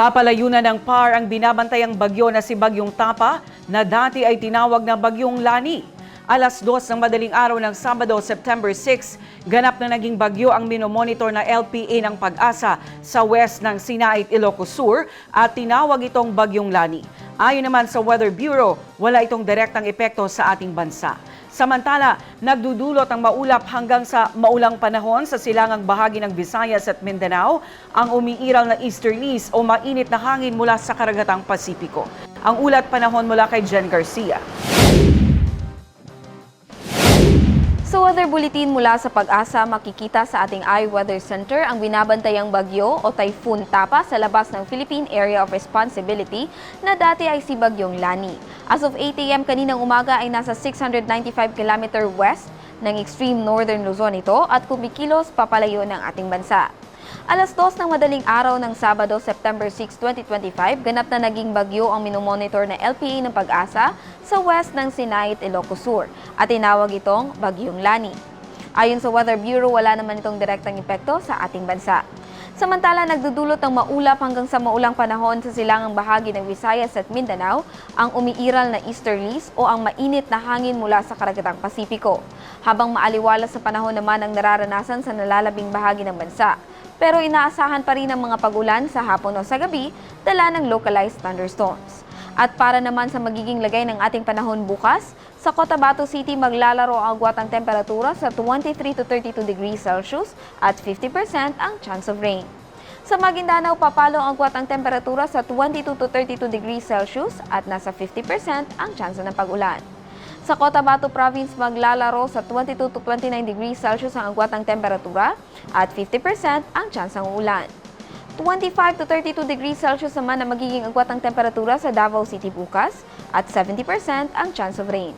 Papalayunan ng PAR ang binabantayang bagyo na si Bagyong Tapa na dati ay tinawag na Bagyong Lani. Alas 2 ng madaling araw ng Sabado, September 6, ganap na naging bagyo ang minomonitor na LPA ng pag-asa sa west ng Sinait, Ilocos Sur at tinawag itong Bagyong Lani. Ayon naman sa Weather Bureau, wala itong direktang epekto sa ating bansa. Samantala, nagdudulot ang maulap hanggang sa maulang panahon sa silangang bahagi ng Visayas at Mindanao ang umiiral na easterlies o mainit na hangin mula sa karagatang Pasipiko. Ang ulat panahon mula kay Jen Garcia. Weather bulletin mula sa pag-asa, makikita sa ating iWeather Center ang binabantayang bagyo o typhoon Tapa sa labas ng Philippine Area of Responsibility na dati ay si Bagyong Lani. As of 8 a.m. kaninang umaga ay nasa 695 km west ng extreme northern Luzon ito at kumikilos papalayo ng ating bansa. Alas 2 ng madaling araw ng Sabado, September 6, 2025, ganap na naging bagyo ang minomonitor na LPA ng pag-asa sa west ng Sinait, Ilocos Sur at tinawag itong Bagyong Lani. Ayon sa Weather Bureau, wala naman itong direktang epekto sa ating bansa. Samantala, nagdudulot ng maulap hanggang sa maulang panahon sa silangang bahagi ng Visayas at Mindanao ang umiiral na easterlies o ang mainit na hangin mula sa karagatang Pasipiko. Habang maaliwala sa panahon naman ang nararanasan sa nalalabing bahagi ng bansa. Pero inaasahan pa rin ang mga pagulan sa hapon o sa gabi, dala ng localized thunderstorms. At para naman sa magiging lagay ng ating panahon bukas, sa Cotabato City maglalaro ang agwat ang temperatura sa 23 to 32 degrees Celsius at 50% ang chance of rain. Sa Maguindanao, papalo ang agwat ang temperatura sa 22 to 32 degrees Celsius at nasa 50% ang chance ng pag-ulan. Sa Cotabato Province, maglalaro sa 22 to 29 degrees Celsius ang agwat ng temperatura at 50% ang chance ng ulan. 25 to 32 degrees Celsius naman ang magiging agwat ng temperatura sa Davao City bukas at 70% ang chance of rain.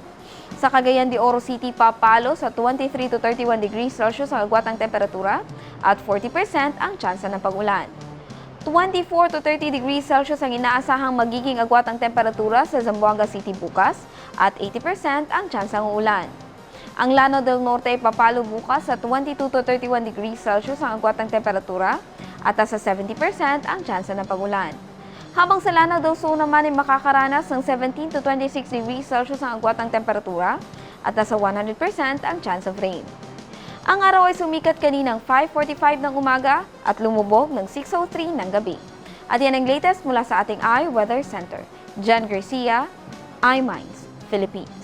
Sa Cagayan de Oro City, papalo sa 23 to 31 degrees Celsius ang agwat ng temperatura at 40% ang chance ng pag-ulan. 24 to 30 degrees Celsius ang inaasahang magiging agwat ang temperatura sa Zamboanga City bukas at 80% ang chance ng ulan. Ang Lano del Norte ay papalo bukas sa 22 to 31 degrees Celsius ang agwat ng temperatura at nasa 70% ang chance ng pagulan. Habang sa Lano del Sur naman ay makakaranas ng 17 to 26 degrees Celsius ang agwat ng temperatura at nasa 100% ang chance of rain. Ang araw ay sumikat kaninang 5.45 ng umaga at lumubog ng 6.03 ng gabi. At yan ang latest mula sa ating iWeather Center. Jen Garcia, iMinds, Philippines.